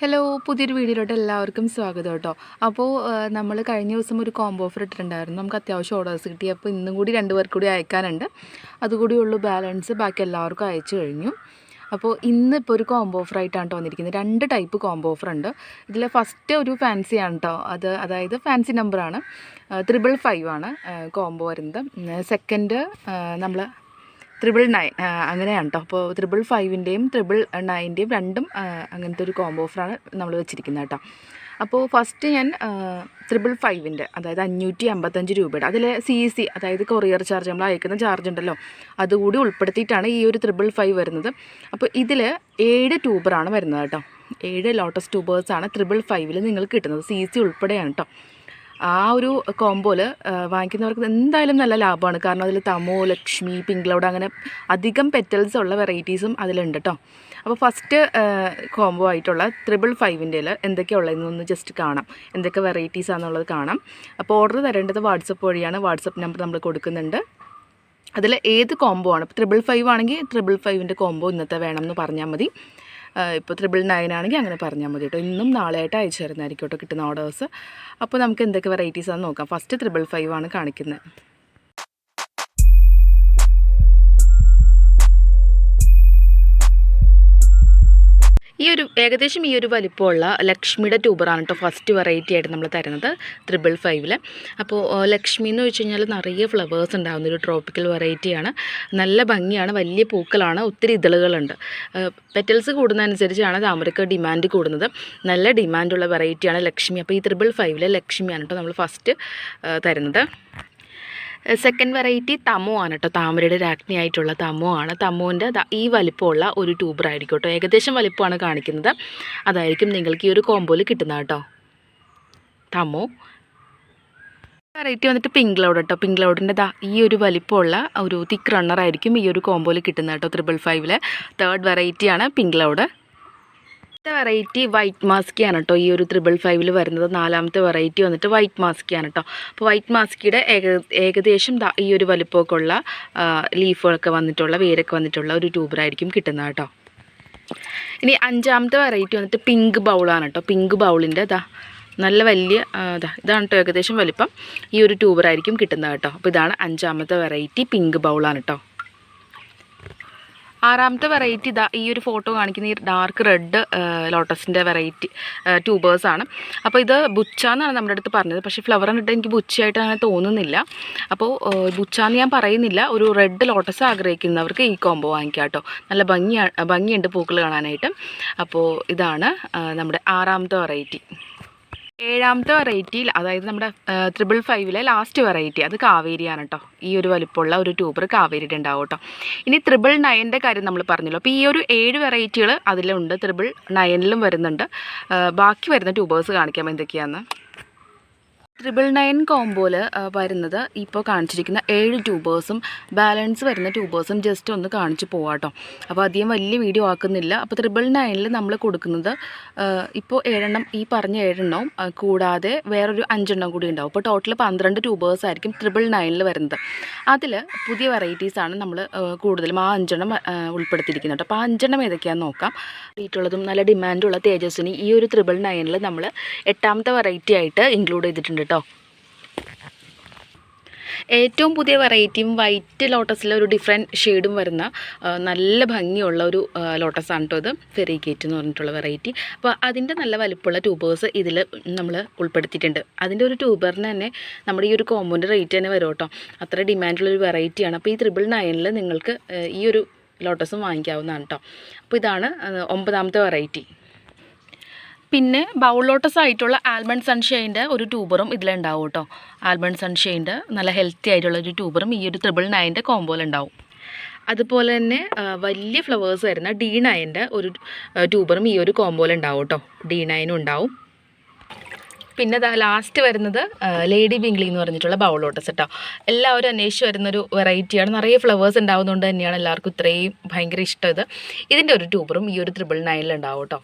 Hello പുതിയൊരു വീഡിയോയിലോട്ട് എല്ലാവർക്കും സ്വാഗതം കേട്ടോ. അപ്പോൾ നമ്മൾ കഴിഞ്ഞ ദിവസം ഒരു കോംബോ ഓഫർ ഇട്ടിട്ടുണ്ടായിരുന്നു. നമുക്ക് അത്യാവശ്യം ഓർഡേഴ്സ് കിട്ടി. അപ്പോൾ ഇന്നും കൂടി രണ്ട് പേർക്ക് കൂടി അയക്കാനുണ്ട്. അതുകൂടി ഉള്ളൂ ബാലൻസ് ബാക്കി എല്ലാവർക്കും അയച്ചു കഴിഞ്ഞു. അപ്പോൾ ഇന്ന് ഇപ്പോൾ ഒരു കോംബോ ഓഫർ ആയിട്ടാണ് കേട്ടോ വന്നിരിക്കുന്നത്. രണ്ട് ടൈപ്പ് കോംബോ ഓഫർ ഉണ്ട്. ഇതിൽ ഫസ്റ്റ് ഒരു ഫാൻസി ആണ് കേട്ടോ. അത് അതായത് ഫാൻസി നമ്പറാണ് ത്രിബിൾ ഫൈവ് ആണ് കോംബോ വരുന്നത്. സെക്കൻഡ് നമ്മൾ ത്രിബിൾ നയൻ അങ്ങനെയാണ് കേട്ടോ അപ്പോൾ ത്രിബിൾ ഫൈവിന്റെയും ത്രിബിൾ നയന്റെയും രണ്ടും അങ്ങനത്തെ ഒരു കോംബോ ഓഫറാണ് നമ്മൾ വെച്ചിരിക്കുന്നത് കേട്ടോ അപ്പോൾ ഫസ്റ്റ് ഞാൻ ത്രിബിൾ ഫൈവിന്റെ അതായത് അഞ്ഞൂറ്റി അമ്പത്തഞ്ച് രൂപയുടെ അതിൽ സി സി അതായത് കൊറിയർ ചാർജ് നമ്മൾ അയക്കുന്ന ചാർജ് ഉണ്ടല്ലോ അതുകൂടി ഉൾപ്പെടുത്തിയിട്ടാണ് ഈ ഒരു ത്രിബിൾ ഫൈവ് വരുന്നത്. അപ്പോൾ ഇതിൽ ഏഴ് ട്യൂബറാണ് വരുന്നത് കേട്ടോ ഏഴ് ലോട്ടസ് ട്യൂബേഴ്സാണ് ത്രിബിൾ ഫൈവിൽ നിങ്ങൾക്ക് കിട്ടുന്നത്. സി സി ഉൾപ്പെടെയാണ് കേട്ടോ ആ ഒരു കോംബോയിൽ വാങ്ങിക്കുന്നവർക്ക് എന്തായാലും നല്ല ലാഭമാണ്. കാരണം അതിൽ തമോ ലക്ഷ്മി പിങ്ക് ലൗഡ് അങ്ങനെ അധികം പെറ്റൽസ് ഉള്ള വെറൈറ്റീസും അതിലുണ്ട് കേട്ടോ അപ്പോൾ ഫസ്റ്റ് കോംബോ ആയിട്ടുള്ള ത്രിബിൾ ഫൈവിന്റെ എന്തൊക്കെയാണ് ഉള്ളതെന്നൊന്ന് ജസ്റ്റ് കാണാം. എന്തൊക്കെ വെറൈറ്റീസ് ആണെന്നുള്ളത് കാണാം. അപ്പോൾ ഓർഡർ തരേണ്ടത് വാട്സപ്പ് വഴിയാണ്. വാട്സപ്പ് നമ്പർ നമ്മൾ കൊടുക്കുന്നുണ്ട്. അതിൽ ഏത് കോംബോ ആണ്? ഇപ്പോൾ ത്രിബിൾ ഫൈവ് ആണെങ്കിൽ ത്രിബിൾ ഫൈവിന്റെ കോംബോ ഇന്നത്തെ വേണം എന്ന് പറഞ്ഞാൽ മതി. ഇപ്പോൾ ത്രിബിൾ നയൻ ആണെങ്കിൽ അങ്ങനെ പറഞ്ഞാൽ മതി കേട്ടോ. ഇന്നും നാളെയായിട്ട് അയച്ചു തരുന്നതായിരിക്കും കേട്ടോ കിട്ടുന്ന ഓർഡേഴ്സ് അപ്പോൾ നമുക്ക് എന്തൊക്കെ വെറൈറ്റീസ് ആണെന്ന് നോക്കാം. ഫസ്റ്റ് ത്രിബിൾ ഫൈവ് ആണ് കാണിക്കുന്നത് ഈ ഒരു ഏകദേശം ഈ ഒരു വലിപ്പമുള്ള ലക്ഷ്മിയുടെ ട്യൂബറാണ് കേട്ടോ ഫസ്റ്റ് വെറൈറ്റി ആയിട്ട് നമ്മൾ തരുന്നത് ത്രിബിൾ ഫൈവിൽ അപ്പോൾ ലക്ഷ്മി എന്ന് വെച്ച് കഴിഞ്ഞാൽ നിറയെ ഫ്ലവേഴ്സ് ഉണ്ടാകുന്ന ഒരു ട്രോപ്പിക്കൽ വെറൈറ്റിയാണ് നല്ല ഭംഗിയാണ് വലിയ പൂക്കളാണ് ഒത്തിരി ഇതളുകളുണ്ട്. പെറ്റൽസ് കൂടുന്നതനുസരിച്ചാണ് താമരക്ക് ഡിമാൻഡ് കൂടുന്നത്. നല്ല ഡിമാൻഡുള്ള വെറൈറ്റിയാണ് ലക്ഷ്മി. അപ്പോൾ ഈ ത്രിബിൾ ഫൈവിലെ ലക്ഷ്മിയാണ് കേട്ടോ നമ്മൾ ഫസ്റ്റ് തരുന്നത്. സെക്കൻഡ് വെറൈറ്റി തമോ ആണ് കേട്ടോ താമരയുടെ രാജ്ഞി ആയിട്ടുള്ള തമോ ആണ്. തമോന്റെ ഈ വലിപ്പമുള്ള ഒരു ട്യൂബർ ആയിരിക്കും കേട്ടോ ഏകദേശം വലിപ്പമാണ് കാണിക്കുന്നത്. അതായിരിക്കും നിങ്ങൾക്ക് ഈ ഒരു കോമ്പോയിൽ കിട്ടുന്നത് കേട്ടോ തമോ. വെറൈറ്റി വന്നിട്ട് പിങ്ക് ക്ലൗഡ് കേട്ടോ പിങ്ക് ക്ലൗഡിന്റെ ദാ ഈ ഒരു വലിപ്പമുള്ള ഒരു തിക്ക് റണ്ണറായിരിക്കും ഈ ഒരു കോമ്പോയിൽ കിട്ടുന്നത് കേട്ടോ ത്രിബിൾ ഫൈവിലെ തേർഡ് വെറൈറ്റിയാണ് പിങ്ക് ക്ലൗഡ് അടുത്ത വെറൈറ്റി വൈറ്റ് ആണ് കേട്ടോ ഈ ഒരു ത്രിബിൾ ഫൈവിൽ വരുന്നത്. നാലാമത്തെ വെറൈറ്റി വന്നിട്ട് വൈറ്റ് മാസ്കിയാണ് കേട്ടോ അപ്പോൾ വൈറ്റ് മാസ്കിയുടെ ഏക ഏകദേശം ഈ ഒരു വലുപ്പമൊക്കെ ഉള്ള ലീഫുകളൊക്കെ വന്നിട്ടുള്ള വേരൊക്കെ വന്നിട്ടുള്ള ഒരു ട്യൂബറായിരിക്കും കിട്ടുന്നത് കേട്ടോ. ഇനി അഞ്ചാമത്തെ വെറൈറ്റി വന്നിട്ട് പിങ്ക് ബൗളാണ് കേട്ടോ പിങ്ക് ബൗളിന്റെ ഇതാ നല്ല വലിയ അതാ ഇതാ ഇതാണ് കേട്ടോ ഏകദേശം വലിപ്പം. ഈ ഒരു ട്യൂബറായിരിക്കും കിട്ടുന്നത് കേട്ടോ. അപ്പോൾ ഇതാണ് അഞ്ചാമത്തെ വെറൈറ്റി പിങ്ക് ബൗളാണ് കേട്ടോ ആറാമത്തെ വെറൈറ്റി ഇതാ ഈ ഒരു ഫോട്ടോ കാണിക്കുന്ന ഈ ഡാർക്ക് റെഡ് ലോട്ടസിന്റെ വെറൈറ്റി ആണ്. അപ്പോൾ ഇത് ബുച്ച എന്നാണ് നമ്മുടെ അടുത്ത് പറഞ്ഞത്. പക്ഷേ ഫ്ലവർ കണ്ടിട്ട് എനിക്ക് ബുച്ചയായിട്ട് അങ്ങനെ തോന്നുന്നില്ല. അപ്പോൾ ബുച്ചാന്ന് ഞാൻ പറയുന്നില്ല. ഒരു റെഡ് ലോട്ടസ് ആഗ്രഹിക്കുന്നവർക്ക് ഈ കോംബോ വാങ്ങിക്കാം കേട്ടോ. നല്ല ഭംഗിയാണ് ഭംഗിയുണ്ട് പൂക്കൾ കാണാനായിട്ട്. അപ്പോൾ ഇതാണ് നമ്മുടെ ആറാമത്തെ വെറൈറ്റി ഏഴാമത്തെ വെറൈറ്റിയിൽ അതായത് നമ്മുടെ ത്രിബിൾ ഫൈവിലെ ലാസ്റ്റ് വെറൈറ്റി അത് കാവേരിയാണ് കേട്ടോ ഈ ഒരു വലിപ്പമുള്ള ഒരു ട്യൂബർ കാവേരിയുടെ ഉണ്ടാവും കേട്ടോ ഇനി ത്രിബിൾ നയന്റെ കാര്യം നമ്മൾ പറഞ്ഞല്ലോ. അപ്പോൾ ഈ ഒരു ഏഴ് വെറൈറ്റികൾ അതിലുണ്ട് ത്രിബിൾ നയനിലും വരുന്നുണ്ട്. ബാക്കി വരുന്ന ട്യൂബേഴ്സ് കാണിക്കാം എന്തൊക്കെയാണെന്ന് ത്രിബിൾ നയൻ കോംബോയിൽ വരുന്നത് ഇപ്പോൾ കാണിച്ചിരിക്കുന്ന ഏഴ് ട്യൂബേഴ്സും ബാലൻസ് വരുന്ന ട്യൂബേഴ്സും ജസ്റ്റ് ഒന്ന് കാണിച്ച് പോവാട്ടോ അപ്പോൾ അധികം വലിയ വീഡിയോ ആക്കുന്നില്ല. അപ്പോൾ ട്രിപ്പിൾ നയനിൽ നമ്മൾ കൊടുക്കുന്നത് ഇപ്പോൾ ഏഴെണ്ണം ഈ പറഞ്ഞ ഏഴെണ്ണവും കൂടാതെ വേറൊരു അഞ്ചെണ്ണം കൂടി ഉണ്ടാവും. അപ്പോൾ ടോട്ടൽ പന്ത്രണ്ട് ട്യൂബേഴ്സ് ആയിരിക്കും ട്രിപ്പിൾ നയനിൽ വരുന്നത്. അതിൽ പുതിയ വെറൈറ്റീസാണ് നമ്മൾ കൂടുതലും ആ അഞ്ചെണ്ണം ഉൾപ്പെടുത്തിയിരിക്കുന്നത്. അപ്പോൾ ആ അഞ്ചെണ്ണം ഏതൊക്കെയാണെന്ന് നോക്കാം. വീട്ടുള്ളതും നല്ല ഡിമാൻഡുള്ള തേജസ്വിനി ഈ ഒരു ട്രിപ്പിൾ നയനിൽ നമ്മൾ എട്ടാമത്തെ വെറൈറ്റി ആയിട്ട് ഇൻക്ലൂഡ് ചെയ്തിട്ടുണ്ട് കേട്ടോ. ഏറ്റവും പുതിയ വെറൈറ്റിയും വൈറ്റ് ലോട്ടസിലെ ഒരു ഡിഫറെന്റ് ഷെയ്ഡും വരുന്ന നല്ല ഭംഗിയുള്ള ഒരു ലോട്ടസാണ് കേട്ടോ ഇത്. ഫെറിഗേറ്റ് എന്ന് പറഞ്ഞിട്ടുള്ള വെറൈറ്റി. അപ്പോൾ അതിന്റെ നല്ല വലുപ്പമുള്ള ട്യൂബേഴ്സ് ഇതിൽ നമ്മൾ ഉൾപ്പെടുത്തിയിട്ടുണ്ട്. അതിന്റെ ഒരു ട്യൂബറിന് തന്നെ നമ്മുടെ ഈ ഒരു കോമ്പോന്റെ റേറ്റ് തന്നെ വരും കേട്ടോ അത്ര ഡിമാൻഡുള്ളൊരു വെറൈറ്റിയാണ്. അപ്പോൾ ഈ ത്രിബിൾ നയനിൽ നിങ്ങൾക്ക് ഈ ഒരു ലോട്ടസും വാങ്ങിക്കാവുന്നതാണ് കേട്ടോ അപ്പോൾ ഇതാണ് ഒമ്പതാമത്തെ വെറൈറ്റി. പിന്നെ ബൗൾ ലോട്ടസ് ആയിട്ടുള്ള ആൽമണ്ട് സൺഷൈന്റെ ഒരു ട്യൂബറും ഇതിലുണ്ടാവും കേട്ടോ. ആൽമണ്ട് സൺഷൈന്റെ നല്ല ഹെൽത്തി ആയിട്ടുള്ള ഒരു ട്യൂബറും ഈ ഒരു ത്രിബിൾ നയന്റെ കോമ്പോയിലുണ്ടാവും അതുപോലെ തന്നെ വലിയ ഫ്ലവേഴ്സ് വരുന്ന ഡി നയന്റെ ഒരു ട്യൂബറും ഈ ഒരു കോമ്പോയിലുണ്ടാവും കേട്ടോ. ഡി നയനും ഉണ്ടാവും. പിന്നെ ലാസ്റ്റ് വരുന്നത് ലേഡി ബിംഗ്ലി എന്ന് പറഞ്ഞിട്ടുള്ള ബൗൾ ലോട്ടസ് കേട്ടോ. എല്ലാവരും അന്വേഷിച്ച് വരുന്നൊരു വെറൈറ്റിയാണ് നിറയെ ഫ്ലവേഴ്സ് ഉണ്ടാവുന്നതുകൊണ്ട് തന്നെയാണ് എല്ലാവർക്കും ഇത്രയും ഭയങ്കര ഇഷ്ടം ഇത്. ഇതിന്റെ ഒരു ട്യൂബറും ഈ ഒരു ത്രിബിൾ നയനിലുണ്ടാവും കേട്ടോ.